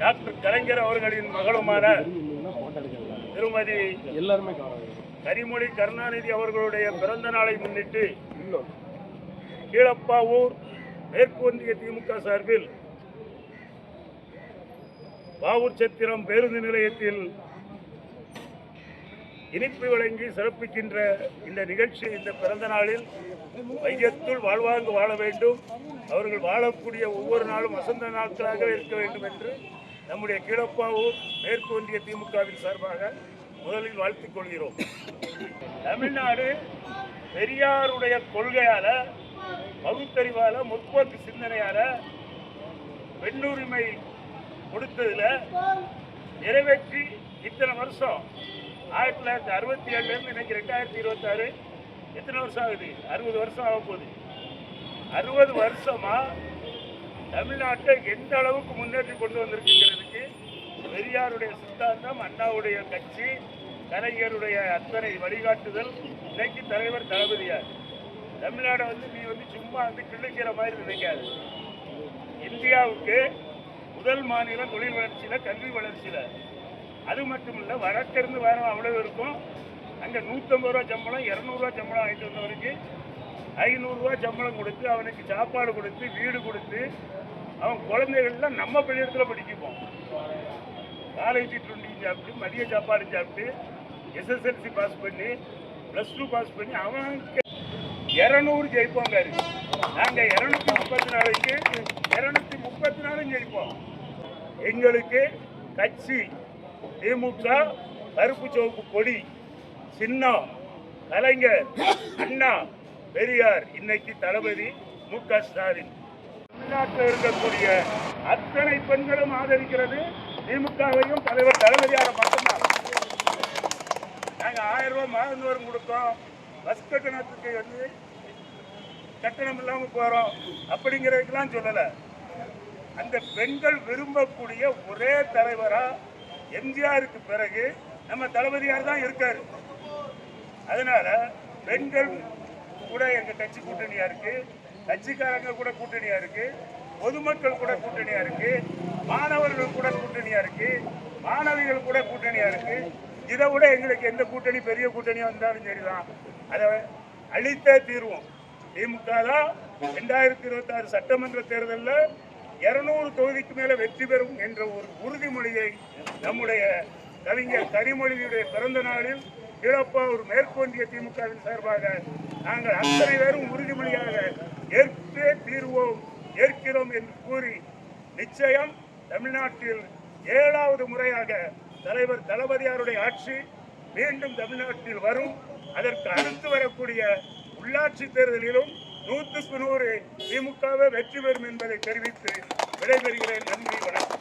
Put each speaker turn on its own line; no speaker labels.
Doctor கலைஞர் அவர்களின் மகளுமான திருமதி
எல்லாருமே
கனிமொழி கருணாநிதி அவர்களுடைய பிறந்த நாளை முன்னிட்டு கீழப்பாவூர் மேற்கு ஒன்றிய திமுக சார்பில் பாவூர் சத்திரம் பேருந்து நிலையத்தில் இனிப்பு வழங்கி சிறப்பிக்கின்ற இந்த நிகழ்ச்சி இந்த பிறந்த நாளில் வையத்துள் வாழ்வாங்கு வாழ வேண்டும். அவர்கள் வாழக்கூடிய ஒவ்வொரு நாளும் வசந்த நாட்களாக இருக்க வேண்டும் என்று நம்முடைய கீழப்பாவூர் மேற்கு ஒன்றிய திமுகவின் சார்பாக முதலில் வாழ்த்துக் கொள்கிறோம். தமிழ்நாடு பெரியாருடைய கொள்கையால பகுத்தறிவால முற்போக்கு சிந்தனையால பெண்ணுரிமை கொடுத்ததுல நிறைவேற்றி இத்தனை வருஷம். ஆயிரத்தி தொள்ளாயிரத்தி அறுபத்தி ஏழுலேருந்து இன்னைக்கு ரெண்டாயிரத்தி இருபத்தாறு எத்தனை வருஷம் ஆகுது? அறுபது வருஷம் ஆக போகுது. அறுபது வருஷமா தமிழ்நாட்டை எந்த அளவுக்கு முன்னேற்றி கொண்டு வந்திருக்குங்கிறதுக்கு பெரியாருடைய சித்தாந்தம் அண்ணாவுடைய கட்சி கலைஞருடைய அத்தனை வழிகாட்டுதல் இன்னைக்கு தலைவர் தளபதியார். தமிழ்நாடை வந்து நீ வந்து சும்மா வந்து கிள்ளிக்கிற மாதிரி நினைக்காது. இந்தியாவுக்கு முதல் மாநிலம் தொழில் வளர்ச்சியில் கல்வி வளர்ச்சியில். அது மட்டும் இல்லை வடக்கிருந்து வர அவ்வளவு இருக்கும். அங்கே நூற்றம்பது ரூபா சம்பளம் இரநூறுவா சம்பளம் வாங்கிட்டு வந்தவனுக்கு ஐநூறுரூவா சம்பளம் கொடுத்து அவனுக்கு சாப்பாடு கொடுத்து வீடு கொடுத்து அவன் குழந்தைகள்லாம் நம்ம பள்ளியிடத்தில் படிக்கப்போம். காலேஜ் டுவெண்ட்டி சாப்பிட்டு மதிய சாப்பாடு சாப்பிட்டு எஸ்எஸ்எல்சி பாஸ் பண்ணி ப்ளஸ் டூ பாஸ் பண்ணி அவன் இரநூறு ஜெயிப்போங்காரு நாங்கள் இரநூத்தி முப்பத்தி நாலுக்கு இரநூத்தி முப்பத்தி நாலும் ஜெயிப்போம். எங்களுக்கு கட்சி திமுக கருப்பு சிவப்பு கொடி சின்னம் கலைஞர் அண்ணா பெரியார் இன்னைக்கு தளபதி மு க ஸ்டாலின். தமிழ்நாட்டில் இருக்கக்கூடிய அத்தனை பெண்களும் ஆதரிக்கிறது திமுகவையும் தலைவர் தளபதியார மட்டும்தான். நாங்கள் ஆயிரம் ரூபாய் மாதந்தோறும் கொடுத்தோம். பஸ் கட்டணத்துக்கு வந்து கட்டணம் இல்லாமல் போகிறோம் அப்படிங்கிறதுக்கெல்லாம் சொல்லலை. அந்த பெண்கள் விரும்பக்கூடிய ஒரே தலைவராக எம்ஜிஆருக்கு பிறகு நம்ம தளபதியார் தான் இருக்காரு. அதனால பெண்கள் கூட எங்க கட்சி கூட்டணியா இருக்கு? கட்சிக்காரங்க கூட கூட்டணியா இருக்கு? பொதுமக்கள் கூட கூட்டணியா இருக்கு? மாணவர்கள் கூட கூட்டணியா இருக்கு? மாணவிகள் கூட கூட்டணியா இருக்கு? இதை விட எங்களுக்கு எந்த கூட்டணி பெரிய கூட்டணியா வந்தாலும் சரிதான். அதை அழித்தே தீர்வோம். திமுக தான் ரெண்டாயிரத்தி இருபத்தி ஆறு சட்டமன்ற தேர்தலில் இருநூறு தொகுதிக்கு மேல வெற்றி பெறும் என்ற ஒரு உறுதிமொழியை நம்முடைய கவிஞர் கரிமொழியுடைய பிறந்த நாளில் கீழப்பாவூர் மேற்கொண்டிய திமுகவின் சார்பாக நாங்கள் அத்தனை பேரும் உறுதிமொழியாக ஏற்பே தீர்வோம் ஏற்கிறோம் என்று கூறி நிச்சயம் தமிழ்நாட்டில் ஏழாவது முறையாக தலைவர் தளபதியாருடைய ஆட்சி மீண்டும் தமிழ்நாட்டில் வரும். அதற்கு அடுத்து வரக்கூடிய உள்ளாட்சி தேர்தலிலும் நூற்றுக்கு நூறு திமுகவை வெற்றி பெறும் என்பதை தெரிவித்து விடைபெறுகிறேன். நன்றி வணக்கம்.